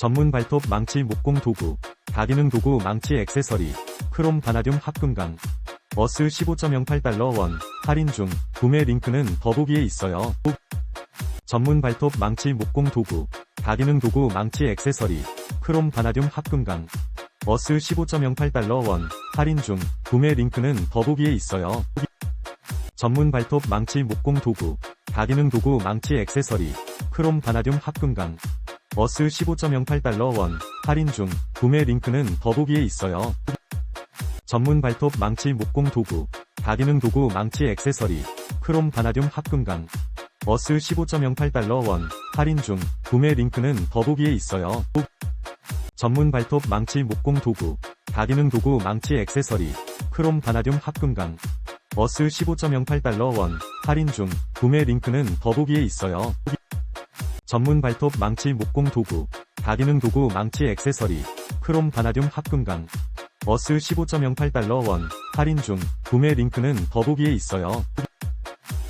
전문 발톱 망치 목공 도구, 다기능 도구 망치 액세서리, 크롬 바나듐 합금강, 어스 15.08달러 원, 할인 중, 구매 링크는 더보기에 있어요. 전문 발톱 망치 목공 도구, 다기능 도구 망치 액세서리, 크롬 바나듐 합금강, 어스 15.08달러 원, 할인 중, 구매 링크는 더보기에 있어요. 전문 발톱 망치 목공 도구, 다기능 도구 망치 액세서리, 크롬 바나듐 합금강, 어스 15.08달러 원, 할인 중, 구매 링크는 더보기에 있어요. 전문 발톱 망치 목공 도구, 다기능 도구 망치 액세서리, 크롬 바나듐 합금강, 어스 15.08달러 원, 할인 중, 구매 링크는 더보기에 있어요. 전문 발톱 망치 목공 도구, 다기능 도구 망치 액세서리, 크롬 바나듐 합금강, 어스 15.08달러 원, 할인 중, 구매 링크는 더보기에 있어요. 전문 발톱 망치 목공 도구, 다기능 도구 망치 액세서리, 크롬 바나듐 합금강, 어스 15.08달러 원, 할인 중, 구매 링크는 더보기에 있어요.